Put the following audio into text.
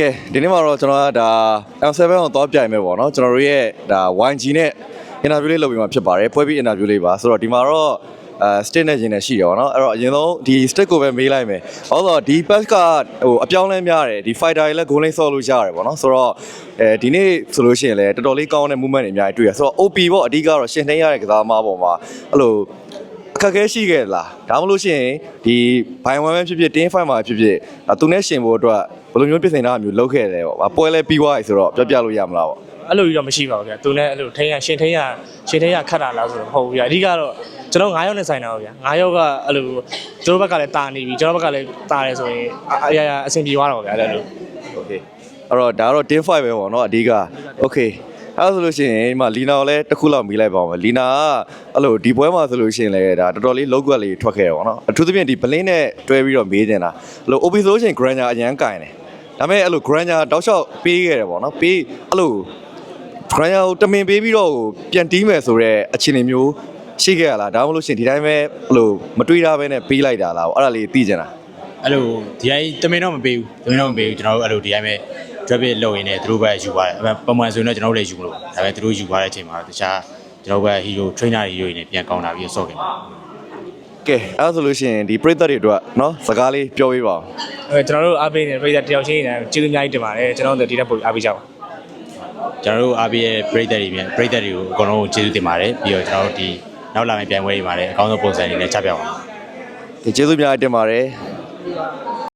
ကဲဒီနေ့မှာတော့ကျွန်တော်ကဒါ L7 ကိုသွားပြိုင်မယ်ပေါ့နော်ကျွန်တော်တို့ရဲ့ဒါ YG နဲ့ interview လေးလုပ်ပြီးမှဖြစ်ပါတယ်ပွဲပြီး interview လေးပါဆိုတော့ဒီမှာတော့အဲ stick နဲ့ခြင်းနဲ့ရှိတယ်ပေါ့နော်အဲ့တော့အရင်ဆုံးဒီ stick ကိုပဲမေးလိုက်မယ်။ဟုတ်တော့ဒီ pass ကဟိုအပြောင်းလဲများတယ်ဒီ fighter တွေလည်း goal line ဆော့လို့ရတယ်ပေါ့နော်ဆိုတော့အဲဒီနေ့ဆိုလို့ရှိရင်လည်းတော်တော်လေးကောင်းတဲ့ movement တွေအများကြီးတွေ့ရဆိုတော့ OP ပေါ့အဓိကတော့ရှင်နှိမ့်ရတဲ့ကစားသမားပေါ်မှာအဲ့လို အခက်အခဲရှိခဲ့လားဒါမှမဟုတ်လို့ရှိရင်ဒီဘိုင်ဝမ်ပဲဖြစ်ဖြစ်တင်းဖိုင်မှာဖြစ်ဖြစ်အဲသူနဲ့ရှင်ဖို့အတွက်ဘယ်လိုမျိုးပြင်ဆင်တာမျိုးလုပ်ခဲ့တယ်ပေါ့ပွဲလဲပြီးသွားပြီဆိုတော့ပြောပြလို့ရမလားပေါ့ အဲ့လိုကြီးတော့မရှိပါဘူးဗျာသူလည်းအဲ့လိုထိန်းရရှင်ထိန်းရရှင်ထိန်းရခတ်တာလားဆိုတော့မဟုတ်ဘူးဗျာအဓိကတော့ကျွန်တော်9ယောက်နဲ့ဆိုင်တာပါဗျာ9ယောက်ကအဲ့လိုကျွန်တော်ဘက်ကလည်းတာနေပြီကျွန်တော်ဘက်ကလည်းတာတယ်ဆိုရင်အအရာရာအဆင်ပြေသွားတော့ဗျာအဲ့လို โอเคအဲ့တော့ဒါကတော့တင်း5ပဲပေါ့နော်အဓိကโอเค အဲ့ဒါဆိုလို့ရှိရင်ဒီမှာလီနာကိုလည်းတစ်ခုလောက်မိလိုက်ပါဦးမယ်လီနာကအဲ့လိုဒီပွဲမှာဆိုလို့ရှိရင်လည်းဒါတော်တော်လေးလောက်ကွက်လေးထွက်ခဲ့တယ်ပေါ့နော်အထူးသဖြင့်ဒီဘလင်းနဲ့တွဲပြီးတော့မေးနေတာအဲ့လို OP ဆိုလို့ရှိရင် Granger အရန်ကင်တယ်ဒါပေမဲ့အဲ့လို Granger တောက်လျှောက်ပေးခဲ့တယ်ပေါ့နော်ပေးအဲ့လို Granger ကိုတမင်ပေးပြီးတော့ပြန်တီးမယ်ဆိုတော့အခြေအနေမျိုးရှိခဲ့ရလားဒါမှမဟုတ်လို့ရှိရင်ဒီတိုင်းပဲအဲ့လိုမတွေးတာပဲနဲ့ပေးလိုက်တာလားအဲ့ဒါလေးသိကြတာအဲ့လိုဒီတိုင်းတမင်တော့မပေးဘူးတမင်တော့မပေးဘူးကျွန်တော်တို့အဲ့လိုဒီတိုင်းပဲ drop it လုပ်ရင်းနဲ့သူတို့ပဲယူပါတယ်အဲ့မဲ့ပုံမှန်ဆိုရင်တော့ကျွန်တော်တို့လည်းယူမလို့ဒါပေမဲ့သူတို့ယူသွားတဲ့အချိန်မှာတခြားကျွန်တော်တို့ပဲ hero trainer တွေယူရင်းနဲ့ပြန်ကောင်းတာပြီးဆော့ခဲ့တယ်ကဲအဲ့ဒါဆိုလို့ရှိရင်ဒီပရိသတ်တွေအတွက်နော်စကားလေးပြောပေးပါဦးအဲကျွန်တော်တို့အားပေးနေပြည်သက်တယောက်ချင်းနေကျေးဇူးအများကြီးတင်ပါတယ်ကျွန်တော်တို့ဒီတက်ပို့အားပေးကြပါကျွန်တော်တို့အားပေးရဲ့ပရိသတ်တွေပြန်ပရိသတ်တွေကိုအကုန်လုံးကျေးဇူးတင်ပါတယ်ပြီးတော့ကျွန်တော်တို့ဒီနောက်လာမယ့်ပြိုင်ပွဲတွေမှာလည်းအကောင်းဆုံးပုံစံတွေနဲ့ချပြပါမယ်ဒီကျေးဇူးများတင်ပါတယ်